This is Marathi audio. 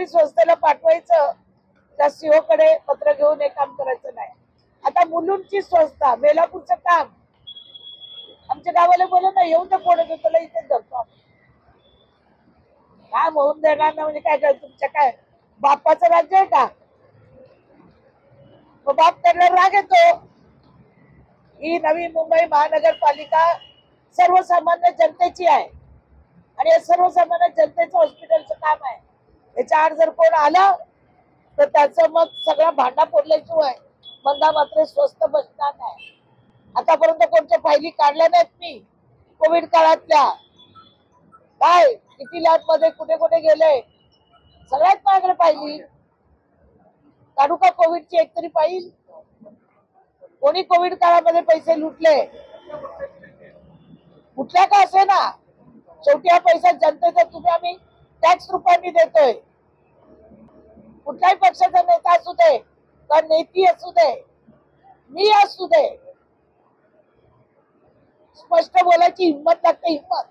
तरी संस्थेला पाठवायचं त्या सीओ कडे पत्र घेऊन हे काम करायचं नाही. आता मुलुंडची संस्था बेलापूरचं काम. आमच्या गावाला बोलून ना येऊन तर कोण तुला इथे धरतो. काम होऊन देणार ना म्हणजे काय काय तुमच्या काय? बापाचं राज्य आहे का? मग बाप त्यांना राग येतो. ही नवी मुंबई महानगरपालिका सर्वसामान्य जनतेची आहे. आणि या सर्वसामान्य जनतेचं हॉस्पिटलचं काम आहे. याच्या आड जर कोण आलं तर त्याचं मग सगळा भांडा फोडल्याशिवाय मंदा मात्र स्वस्त बसणार नाही. आतापर्यंत कोणत्या फायली काढल्या नाहीत मी? कोविड काळातल्या. काय? किती लॅबमध्ये कुठे कुठे गेले? सगळ्यात माझ्याकडे पाहिली काढू का कोविडची एक तरी पाहिल कोणी कोविड काळामध्ये पैसे लुटले? कुठल्या का असे ना? शेवटी हा पैसा जनतेचा तुम्ही आम्ही टॅक्स रुपयांनी देतोय. कुठल्याही पक्षाचा नेता असू दे का नेती असू दे मी असू दे. स्पष्ट बोलायची हिंमत लागते हिंमत.